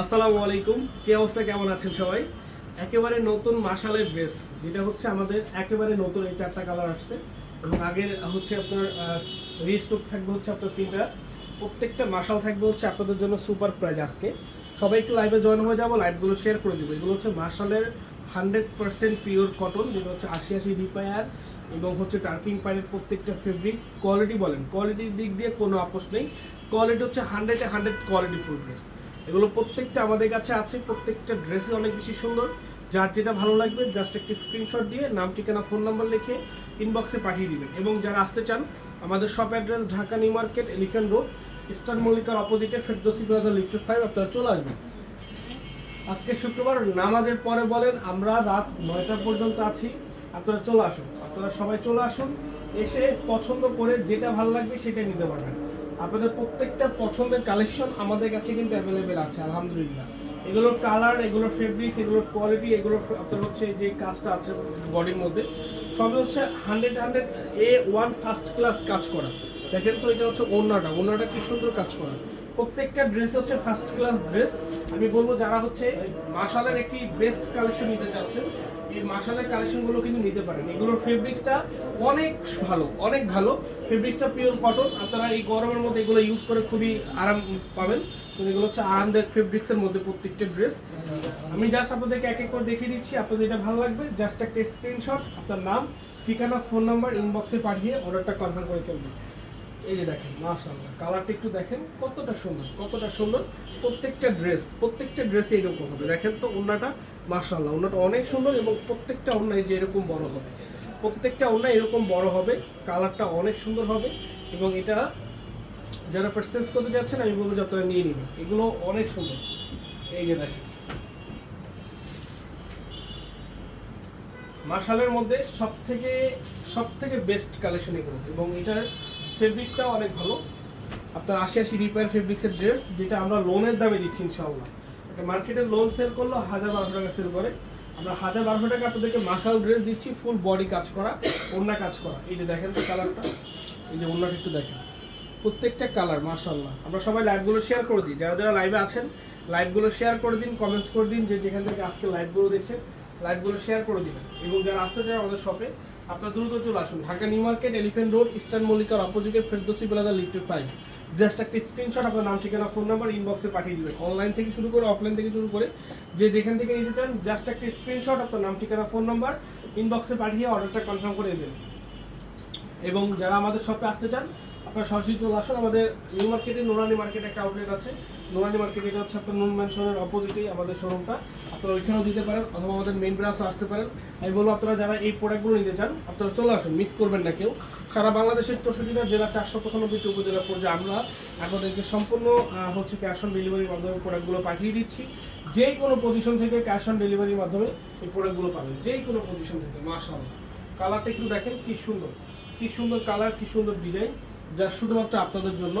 আসসালামু আলাইকুম। কি অবস্থা? কেমন আছেন সবাই? একেবারে নতুন মাসালের ড্রেস যেটা হচ্ছে আমাদের একেবারে নতুন, এই চারটা কালার আসছে। এবং আগের হচ্ছে আপনার রিস্টক থাকবে হচ্ছে আপনার তিনটা। প্রত্যেকটা মাসাল থাকবে হচ্ছে আপনাদের জন্য সুপার প্রাইজ আজকে। সবাই একটু লাইভে জয়েন হয়ে যাব লাইভগুলো শেয়ার করে দেবো। এগুলো হচ্ছে মাসালের হান্ড্রেড পার্সেন্ট পিওর কটন, যেটা হচ্ছে আশি আশি রিপায়ার এবং হচ্ছে টার্কিং পাইনের প্রত্যেকটা ফেব্রিক্স কোয়ালিটি বলেন কোয়ালিটির দিক দিয়ে কোনো আপোষ নেই। কোয়ালিটি হচ্ছে হান্ড্রেডে হান্ড্রেড কোয়ালিটি ফুল ড্রেস এগুলো প্রত্যেকটা আমাদের কাছে আছে, প্রত্যেকটা ড্রেসই অনেক বেশি সুন্দর। যার যেটা ভালো লাগবে জাস্ট একটি স্ক্রিনশট দিয়ে নাম, ঠিকানা ফোন নাম্বার লিখে ইনবক্সে পাঠিয়ে দিবেন। এবং যারা আসতে চান, আমাদের shop address Dhaka new market elephant road eastern মল্লিকার অপোজিটে ফেরদোসি ব্রাদার লিফটেড ফাইভ আপনারা চলে আসবেন। আজকে শুক্রবার নামাজের পরে বলেন, আমরা রাত নয়টা পর্যন্ত আছি। আপনারা চলে আসুন। আপনারা সবাই চলে আসুন। এসে পছন্দ করে যেটা ভালো লাগবে সেটা নিতে পারবেন। আপনাদের প্রত্যেকটা পছন্দের কালেকশন আমাদের কাছে কিন্তু অ্যাভেলেবেল আছে, আলহামদুলিল্লাহ। এগুলোর কালার এগুলোর ফেব্রিক এগুলোর কোয়ালিটি এগুলোর আপনার হচ্ছে যে কাজটা আছে বডির মধ্যে। সবই হচ্ছে hundred hundred A one first class কাজ করা। দেখেন তো এটা হচ্ছে ওনাটা ওনাটা কি সুন্দর কাজ করা। প্রত্যেকটা ড্রেস হচ্ছে ফার্স্ট ক্লাস ড্রেস আমি বলব যারা হচ্ছে মার্শালের একটি বেস্ট কালেকশন নিতে চাচ্ছেন, এই মার্শালের কালেকশনগুলো কিন্তু নিতে পারেন। এগুলোর ফেব্রিক্সটা অনেক ভালো অনেক ভালো। ফেব্রিক্সটা পিওর কটন আপনারা এই গরমের মধ্যে এগুলো ইউজ করে খুবই আরাম পাবেন। কিন্তু এগুলো হচ্ছে আরামদায়ক ফেব্রিক্সের মধ্যে প্রত্যেকটা ড্রেস আমি জাস্ট আপনাদেরকে এক এক করে দেখিয়ে দিচ্ছি, আপনাদের এটা ভালো লাগবে। জাস্ট একটা স্ক্রিনশট আপনার নাম, ঠিকানা ফোন নাম্বার ইনবক্সে পাঠিয়ে অর্ডারটা কনফার্ম করে ফেলবেন এই যে দেখেন, মাশাআল্লাহ কালারটা একটু দেখেন, কতটা সুন্দর কতটা সুন্দর। প্রত্যেকটা ড্রেস প্রত্যেকটা ড্রেস এরকম হবে। দেখেন তো ওন্নাটা মাশাআল্লাহ ওন্নাটা অনেক সুন্দর এবং প্রত্যেকটা এই যে এরকম বড় হবে। প্রত্যেকটা ওন্না এরকম বড় হবে কালারটা অনেক সুন্দর হবে এবং এটা যারা পারচেস করতে যাচ্ছেন, আমি বলব যে আপনারা নিয়ে নেবেন। এগুলো অনেক সুন্দর। এই যে দেখেন। মার্শালের মধ্যে সব থেকে সব থেকে বেস্ট কালেকশন এগুলো। এবং এটার ফেব্রিক্সটাও অনেক ভালো। আপনার আশি আশি রিপেয়ার ফেব্রিক্সের ড্রেস যেটা আমরা লোনের দামে দিচ্ছি ইনশাআল্লাহ। মার্কেটে লোন সেল করল হাজার বারোশো টাকা সেল করে। আমরা হাজার বারোশো টাকা আপনাদেরকে মাসাল ড্রেস দিচ্ছি ফুল বডি কাজ করা, ওড়না কাজ করা। এই যে দেখেন তো কালারটা এই যে ওড়নাটা একটু দেখেন। প্রত্যেকটা কালার মাশাল্লাহ আমরা সবাই লাইভগুলো শেয়ার করে দিই। যারা যারা লাইভে আছেন লাইভগুলো শেয়ার করে দিন কমেন্টস করে দিন, যে যেখান থেকে আজকে লাইভগুলো দেখছেন লাইভগুলো শেয়ার করে দিবেন। এবং যারা আসতে চান আমাদের শপে আপনার দ্রুত চলে আসুন। Dhaka new market elephant road, eastern মল্লিকার অপোজিটে ফেরদোসি বেলাদা লিফটেড ফাইভ। জাস্ট একটা স্ক্রিনশট আপনার নাম, ঠিকানা ফোন নাম্বার ইনবক্সে পাঠিয়ে দিবেন। অনলাইন থেকে শুরু করে অফলাইন থেকে শুরু করে, যে যেখান থেকে নিতে চান, জাস্ট একটা স্ক্রিনশট আপনার নাম, ঠিকানা ফোন নাম্বার ইনবক্সে পাঠিয়ে অর্ডারটা কনফার্ম করে দেবেন। এবং যারা আমাদের শপে আসতে চান, আপনারা সরাসরি চলে আসুন। আমাদের নিউ মার্কেটে, নোরানি মার্কেট একটা আউটলেট আছে। নোরানি মার্কেট এটা হচ্ছে আপনার নুন ম্যানশনের অপোজিটেই আমাদের শোরুমটা। আপনারা ওইখানেও দিতে পারেন অথবা আমাদের মেন ব্রাঞ্চে আসতে পারেন। আমি বলব আপনারা যারা এই প্রোডাক্টগুলো নিতে চান, আপনারা চলে আসুন মিস করবেন না কেউ। সারা বাংলাদেশের চৌষট্টিটা জেলা, চারশো পঁচানব্বইটি উপজেলা পর্যায়ে আমরা আপনাদেরকে সম্পূর্ণ হচ্ছে ক্যাশ অন ডেলিভারির মাধ্যমে প্রোডাক্টগুলো পাঠিয়ে দিচ্ছি। যে কোনো পজিশন থেকে ক্যাশ অন ডেলিভারির মাধ্যমে এই প্রোডাক্টগুলো পাবেন। যেই কোনো পজিশন থেকে, মাশাআল্লাহ। কালারটা একটু দেখেন, কি সুন্দর। কি সুন্দর কালার কি সুন্দর ডিজাইন যা শুধুমাত্র আপনাদের জন্য।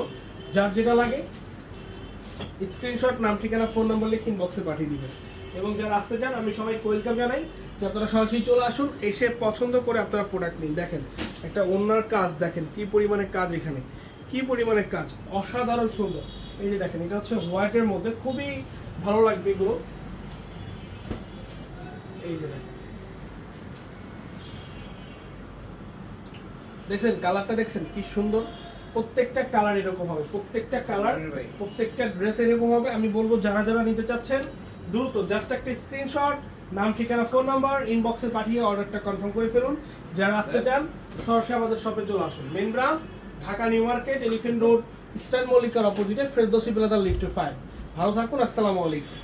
যার যেটা লাগে স্ক্রিনশট, নাম, ঠিকানা, ফোন নাম্বার লিখে ইনবক্সে পাঠিয়ে দিবেন। এবং যারা আসতে চান, আমি সবাইকে ওয়েলকাম জানাই। যে আপনারা সরাসরি চলে আসুন, এসে পছন্দ করে আপনারা প্রোডাক্ট নিন। দেখেন, একটা অন্যার কাজ, দেখেন কি পরিমাণে কাজ এখানে। কি পরিমাণে কাজ? অসাধারণ সুন্দর। এই যে দেখেন, এটা হচ্ছে হোয়াইটের মধ্যে। খুবই ভালো লাগবে এগুলো। এই যে দেখেন। কালারটা দেখছেন কি সুন্দর? প্রত্যেকটা কালার এরকম হবে প্রত্যেকটা কালার প্রত্যেকটা ড্রেস এরকম হবে। আমি বলব যারা যারা নিতে চাচ্ছেন দ্রুত জাস্ট একটা স্ক্রিনশট নাম ঠিকানা ফোন নাম্বার ইনবক্সে পাঠিয়ে অর্ডারটা কনফার্ম করে ফেলুন। যারা আসতে চান সরাসরি আমাদের শপে চলে আসুন। Main branch Dhaka new market elephant road eastern মল্লিকার অপোজিটে ফেরদোসি বেলাদার লিফটে ফাইভ ভালো থাকুন আসসালামু আলাইকুম।